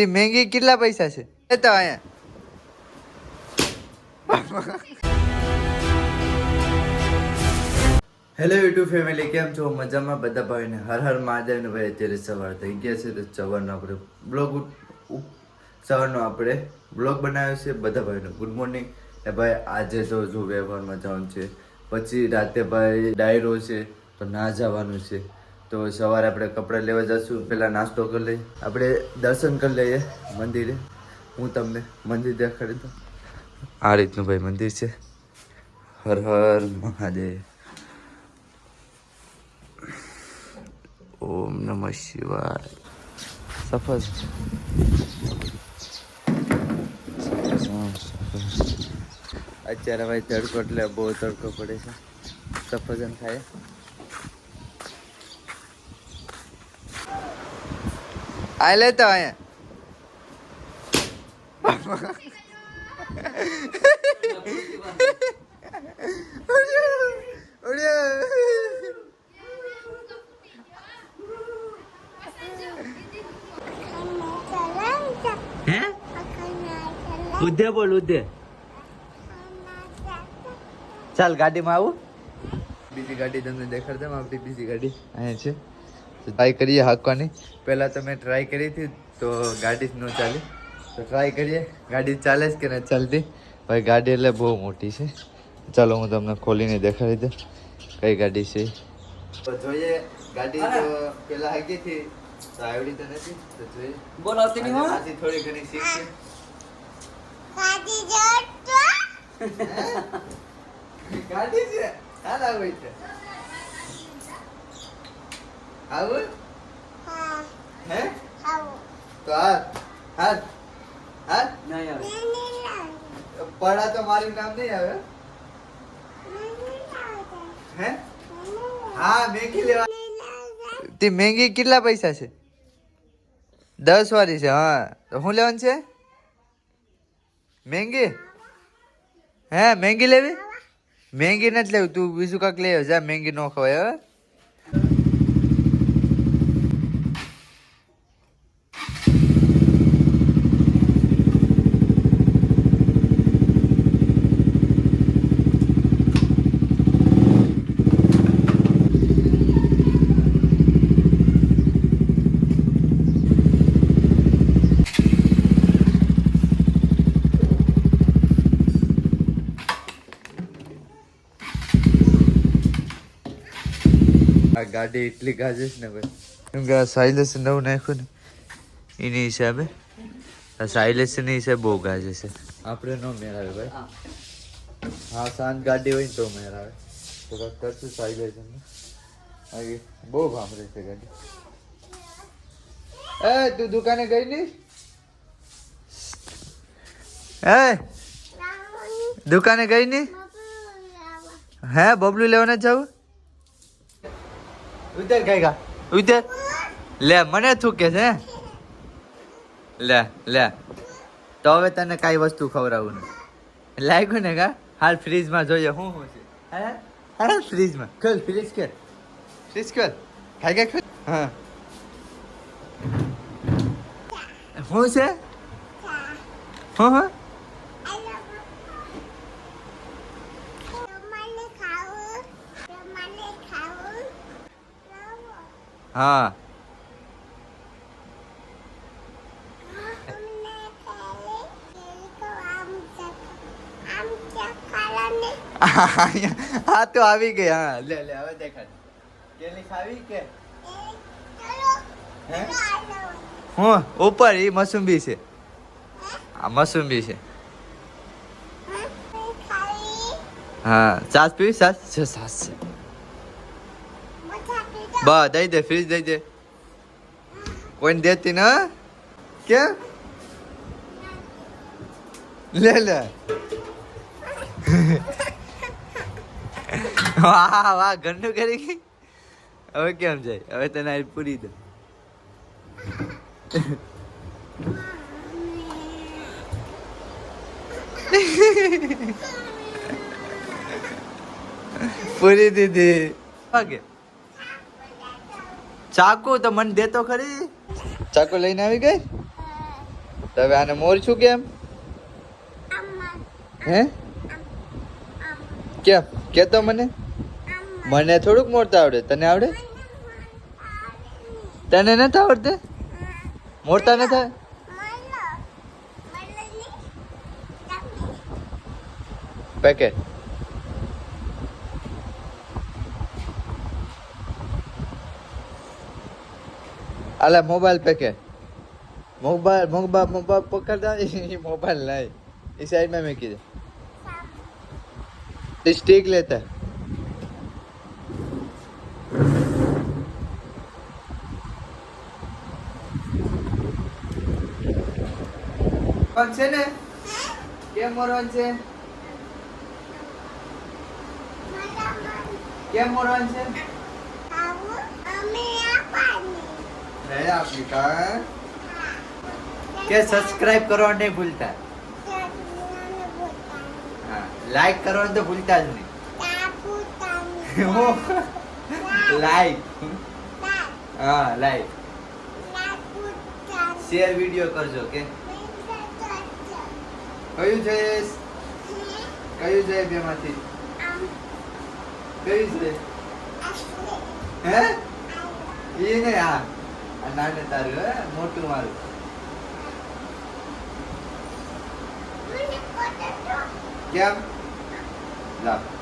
તે મેંગી કેટલા પૈસા છે? એ તો અહીંયા. હેલો યુટ્યુબ ફેમિલી કેમ છો? મજામાં બધા ભાઈને? હર હર મહાદેવ ને ભાઈ અત્યારે સવાર થઈ ગયા છે, તો સવારનો આપણે બ્લોગ સવારનો આપણે બ્લોગ બનાવ્યો છે, બધા ભાઈનો. ગુડ મોર્નિંગ એ ભાઈ, આજે તો જો વ્યવહારમાં જવાનું છે. પછી રાતે ભાઈ ડાયરો છે, તો ના જવાનું છે. તો સવારે આપણે કપડાં લેવા જશું પહેલાં નાસ્તો કરી લઈએ. આપણે દર્શન કરી લઈએ મંદિરે. હું તમને મંદિર દેખાડી દઉં. આ રીતનું ભાઈ મંદિર છે. હર હર મહાદેવ. ઓમ નમઃ શિવાય. સફર. અત્યારે ભાઈ તડકો એટલે બહુ તડકો પડે છે. સફરજન ખાય આ લે તો અહીંયા. ઉધે બોલ ઉધે. ચાલ ગાડીમાં આવું. બીજી ગાડી તમને દેખાડ દે આપણી બીજી ગાડી. અહીંયા છે. ટ્રાય કરીએ હાંકવાની. પહેલાં તો મેં ટ્રાય કરી હતી તો ગાડી જ ન ચાલી. તો ટ્રાય કરીએ ગાડી ચાલે જ કે ન ચાલતી? ભાઈ ગાડી એટલે બહુ મોટી છે. ચાલો હું તમને ખોલીને દેખાડી દઉં. કઈ ગાડી છે? તો જોઈએ ગાડી તો પહેલાં હાકી હતી તો આવડી તો નથી. તો જોઈએ. બોલો? આથી થોડી ઘણી શીખ છે. ગાડી છે? હાલ આવું છે. આવું? હે. તો હાથ હાથ હાથ નહીં આવે. પડા તો મારું નામ નહીં આવે? હે? હા મેગી લેવા તે મેગી કેટલા પૈસા છે? દસ વાળી છે હા. તો શું લેવાનું છે? મેંગી? હે મેંગી લેવી? મેંગી નથી લેવું તું બીજું કાંક લેવ જા મેંગી ન ખવાય હવે આ ગાડી એટલી ગાજે છે ને ભાઈ. કેમ કે આ સાઇલેન્સ નવું નાખ્યું ને એની હિસાબે? આ સાઇલેન્સની હિસાબે બહુ ગાજે છે આપણે ન મેળાવે ભાઈ. હા શાંત ગાડી હોય ને તો મેળાવે થોડાક કરશું બાકી બહુ ભામરે છે ગાડી. એ તું દુકાને ગઈ નહીં એ દુકાને ગઈ નહીં હે બબલું લેવાને જવું? ઉતર કઈ ગા. ઉતર. લે મને થૂકે છે લે લે. તો હવે તને કઈ વસ્તુ ખવડાવું ને. લાગ્યું ને કા હાલ ફ્રીજમાં જોઈએ હું શું છે. હે? હા ફ્રીજમાં. ખોલ ફ્રીજ કર ફ્રીજ કર ખાઈ ગયા ખોલ? હા. શું છે? હા હા? હા. હા તો આવી ગઈ હા. લે લે હવે દેખાડ કેલી ખાવી કે? હું? ઉપર એ મસુંબી છે. આ મસુંબી છે. હા સાસ પીવી સાસ છે સાસ છે બા, દઈ દે ફ્રીજ દઈ દે. કોઈને દેતી ના કેમ? લે લે. વાહ વાહ ગંડું કરી ગઈ? હવે કેમ જાય? હવે તને આ પૂરી દે પૂરી દીધી. વાગે. ચાકુ તો મને દેતો ખરી. ચાકુ લઈને આવી ગઈ? તો હવે આને મોર છું કેમ? હે? કેમ? કે તો મને? મને થોડુંક મોરતા આવડે. તને આવડે? તને નથી આવડતે? મોરતા ન. Kami. પેકેટ અલા mobile packet mobile mobile mobile પકડતા એ મોબાઈલ નહીં એ સાઈડમાં મેકી દે. સ્ટીક લેતા. કોણ છે ને? કેમ મોરવાન છે? કેમ મોરવાન છે? અમે આ apa નહીં કે સબસ્ક્રાઇબ કરવા નહીં ભૂલતા. હા લાઈક કરવાનું તો ભૂલતા જ નહીં. લાઈક હા લાઈક. શેર વિડિયો કરજો કે કયું છે? કયું છે બેમાંથી. કયું છે? હે. એ ને હા. નાને તારું મોટું મારું? કેમ? લાવ.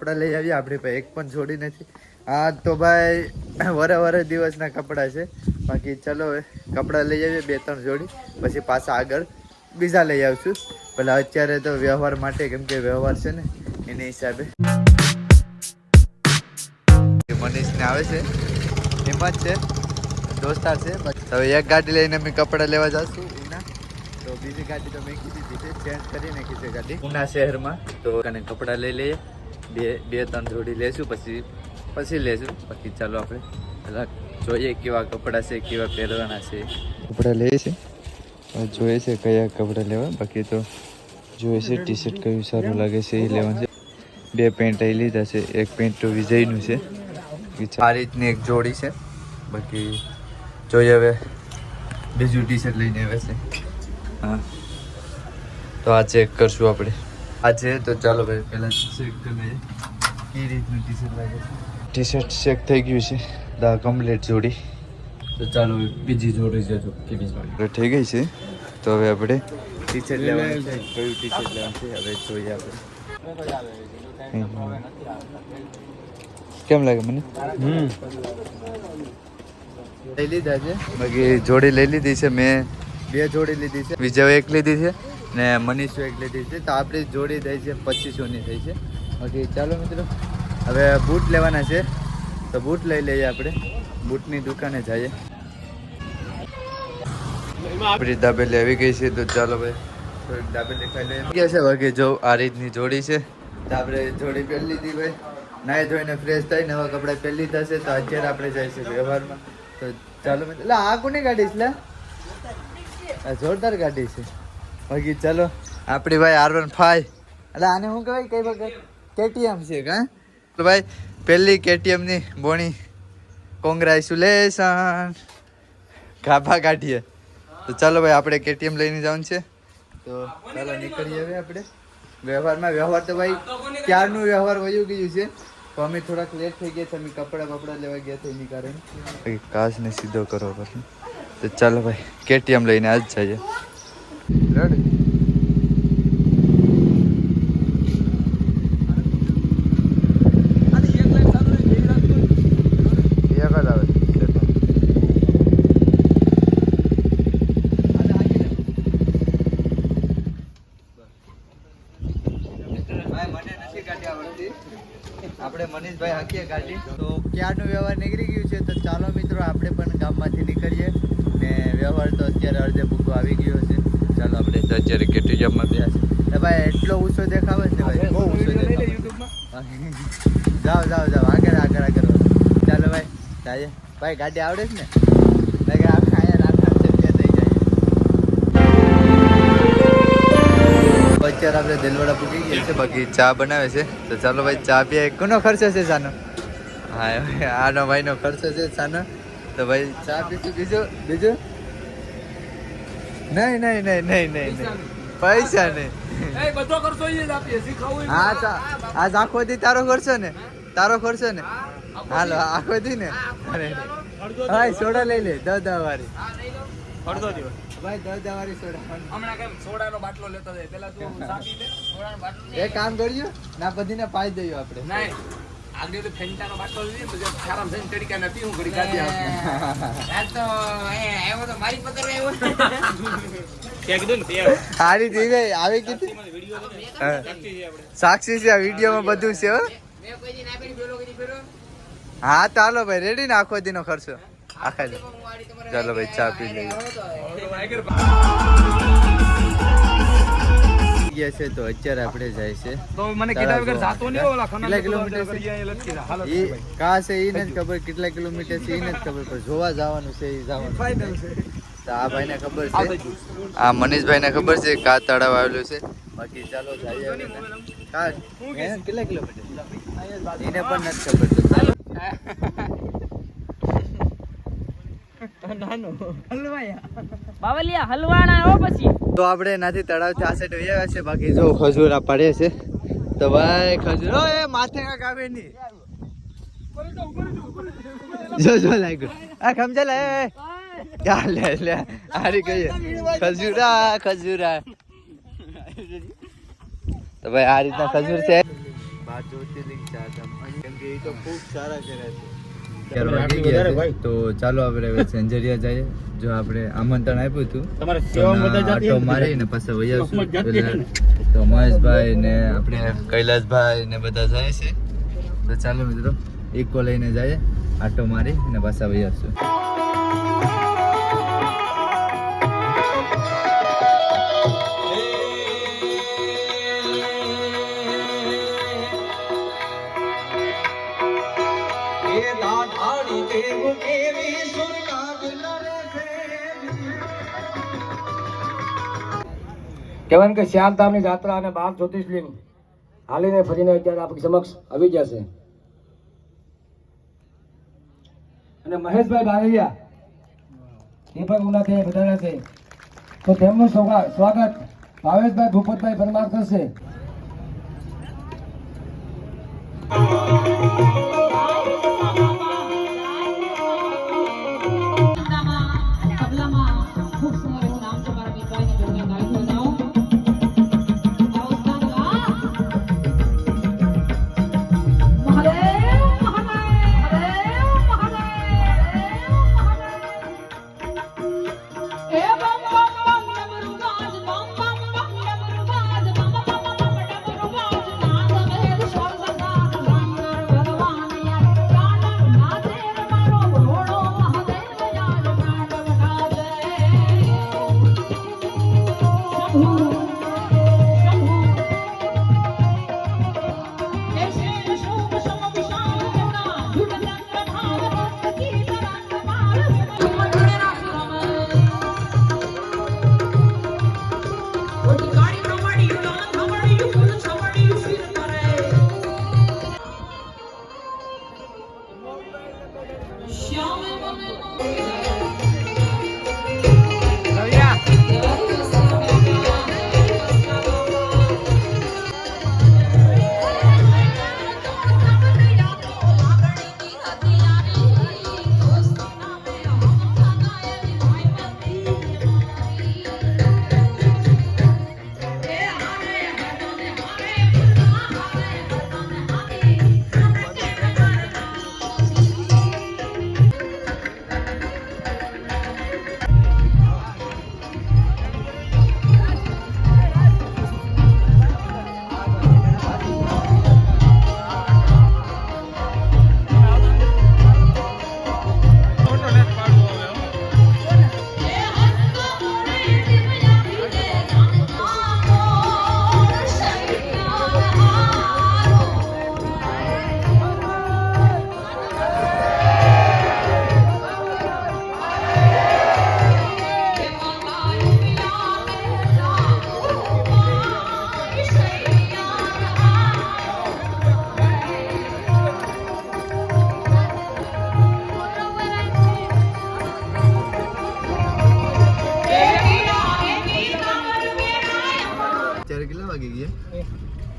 કપડાં લઈ આવીએ. આપણી પાસે એક પણ છોડી નથી. આ તો ભાઈ વરે વરે દિવસના કપડાં છે. બાકી ચલો કપડાં લઈ આવીએ બે ત્રણ જોડી. પછી પાછા આગળ બીજા લઈ આવશું. પેલા અત્યારે તો વ્યવહાર માટે કેમ કે વ્યવહાર છે ને, એની હિસાબે. મનીષને આવે છે. એમાં જ છે. દોસ્તાર છે. હવે એક ગાડી લઈને અમે કપડાં લેવા જશું ઉના. તો બીજી ગાડી તો મેં કીધી છે ચેન્જ કરી નાખી છે ગાડી. ઉના શહેરમાં. તો કપડાં લઈ લઈએ. બે બે ત્રણ જોડી લેશું પછી પછી લેશું. બાકી ચાલો આપણે પહેલાં જોઈએ કેવા કપડાં છે કેવા પહેરવાના છે. કપડાં લઈએ છે. જોઈએ છે કયા કપડાં લેવા. બાકી તો જોઈએ છે ટી શર્ટ કયું સારું લાગે છે એ લેવાનું છે. બે પેન્ટ એ લીધા છે એક પેન્ટ તો વિજયનું છે. આ રીતની એક જોડી છે. બાકી જોઈએ હવે બીજું ટી શર્ટ લઈને આવે છે. હા. તો આ ચેક કરશું આપણે. આ છે તો ચાલો ભાઈ પહેલાં ચેક કરી લઈએ એ રીતનું ટી શર્ટ લાગે છે. ટી શર્ટ ચેક થઈ ગયું છે દા કમ્પ્લીટ જોડી. તો ચાલો બીજી જોડી છે જો કેવી જોડી થઈ ગઈ છે તો હવે આપણે ટી શર્ટ લેવાનું છે. કયું ટી શર્ટ લેવાનું છે હવે જોઈએ આપણે. કેમ લાગે મને? હમ. લઈ લીધા છે? બાકી જોડી લઈ લીધી છે મેં બે જોડી લીધી છે. બીજા એક લીધી છે. ને મનીષો એક લીધી છે. તો આપણી જોડી થઈ છે, પચીસોની થઈ છે. બાકી ચાલો મિત્રો. હવે બૂટ લેવાના છે. તો બૂટ લઈ લઈએ આપણે. બૂટની દુકાને જઈએ. આપણી દાબેલી આવી ગઈ છે, તો ચાલો ભાઈ. થોડીક દાબેલી ખાઈ લઈએ. ક્યાં છે, બાકી જો આ જોડી છે. તો આપણે જોડી પહેરી લીધી ભાઈ. નાહી ધોઈને ફ્રેશ થઈ નવા કપડાં પહેરી થશે તો અત્યારે આપણે જઈશું વ્યવહારમાં. તો ચાલો મિત્રો. આ કોની ગાડી છે જોરદાર ગાડી છે. બાકી ચાલો, આપણી ભાઈ આર વન ફાઈવ એટલે આને શું કહેવાય? કઈ વખત? કેટીએમ છે કા તો ભાઈ, પહેલી કેટીએમની બોણી કોંગ્રેચ્યુલેશન ગાભા કાઢીએ તો ચાલો ભાઈ, આપણે કેટીએમ લઈને જવાનું છે. તો ચાલો નીકળીએ હવે આપણે. વ્યવહારમાં વ્યવહાર તો ભાઈ, ક્યારનું વ્યવહાર વયું ગયું છે? તો અમે થોડાક લેટ થઈ ગયા છે, અમે કપડાં બપડા લેવા ગયા હતા એની કારણે. કાચને સીધો કરવો પડશે. તો ચાલો ભાઈ, કેટીએમ લઈને આજ જઈએ. રેડી. એક જ આવે ભાઈ મને નથી ગાડી આવડતી. આપણે મનીષભાઈ હાકીએ ગાડી. તો ક્યારનું વ્યવહાર નીકળી ગયું છે તો ચાલો મિત્રો આપણે પણ ગામમાંથી નીકળીએ. ને વ્યવહાર તો અત્યારે અડધે ભૂકો આવી ગયો છે. ચાલો આપણે તો અત્યારે કેટીજમમાં ગયા છે. ભાઈ એટલો ઊંચો દેખાવે છે ભાઈ. બહુ ઊંચો જાઓ જાઓ જાઓ. આગળ આગળ આગળ ચાલો ભાઈ જાય ભાઈ ગાડી આવડે છે ને? આખા અત્યારે આપણે દિલવાડા પૂકી ગયા છે બાકી ચા બનાવે છે. તો ચાલો ભાઈ ચા પીએ. કોનો ખર્ચો છે સાનો? હા આનો ભાઈનો ખર્ચો છે સાનો. તો ભાઈ ચા પીશું. બીજું બીજું? નહીં નહીં નહીં નહીં નહીં નહીં. પૈસા નહીં. એ બધો ખર્ચો એ જ આપીએ શીખવું હા ચા આજ આખો દી તારો ખર્ચો ને? તારો ખર્ચો ને? હાલો આખો દી ને? અરે હા સોડા લઈ લે દસ દસ વાળી અડધો દિવસ ભાઈ દસ દસ વાળી સોડા. હમણાં કેમ સોડાનો બાટલો લેતો જાય? પેલા તું સાબી લે સોડાનો બાટલો એ કામ કરજો ના બધીને પાઈ દઈએ આપણે. નહીં. આગળ તો ફેન્ટાનો બાટલો લીધી ને પછી થઈને તડીકા ના પીવું ઘડી કાઢી સારી ધીરે આવી કીધી? હા. સાક્ષી છે આ વિડીયોમાં બધું છે હો. હા તો હાલો ભાઈ રેડી ને આખો દીનો ખર્ચો? આખા ચાલો ભાઈ ચા પી લઈએ. ગયા છે તો અત્યારે આપણે જાય છે. તો મને કીધા કીધા વગર જાતો નહીં ઓલા કેટલા કિલોમીટર છે? એ કા છે એ નથી ખબર કેટલા કિલોમીટર છે એ નથી ખબર પણ જોવા જવાનું છે એ જવાનું તો આ ભાઈને ખબર છે. આ મનીષભાઈને ખબર છે કા તળાવ આવેલું છે. બાકી ચાલો જઈએ કા કેટલા કિલોમીટર? એને પણ નથી ખબર. તો ચાલો બાવલિયા હલવાણા પછી. તો આપણે એનાથી તળાવથી ચાસે વહી છે. બાકી જો ખજૂરા પડે છે. તો ભાઈ ખજૂરો. એ માથે કાંક આવે નહીં. જો જો લાગ્યું આ ખમજા લે એ, એ. લે લે. હારી કહીએ ખજૂરા ખજૂરા. તો ભાઈ આ રીતના ખજૂર છે. બાર જ્યોતિર્લિંગ ચાર ધામ. કેમ કે એ તો ખૂબ સારા કર્યા છે. તો ચાલો આપણે હવે સંજરિયા જઈએ. જો આપણે આમંત્રણ આપ્યું હતું આટો મારીને પાછા. એટલે તો મહેશભાઈ ને આપણે કૈલાસભાઈ ને બધા જાય છે. તો ચાલો મિત્રો ઇકો લઈને જઈએ આટો મારી ને પાછા વહી કહેવાય કે શ્યાલધામની જાત્રા અને બાર જ્યોતિષલિંગ હાલીને ફરીને અત્યારે આપણી સમક્ષ આવી જશે અને મહેશભાઈ બારૈયા, એ પણ ઉનાથી બધાના છે તો તેમનું સ્વાગત. ભાવેશભાઈ ભૂપતભાઈ પરમાર કરશે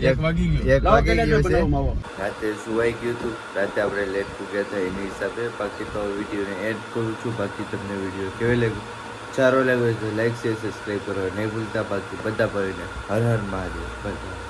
એક વાગી ગયો. એક વાગી ગયો છે. રાતે સુવાઈ ગયું હતું? રાતે આપણે લેટ પૂગ્યા હતા એની હિસાબે બાકી તો વિડીયોને એડ કરું છું. બાકી તમને વીડિયો કેવો લાગ્યો? સારો લાગ્યો તો લાઈક શેર સબસ્ક્રાઈબ કરો. નહીં ભૂલતા બાકી બધા ભાઈને હર હર મહાદેવ. બધા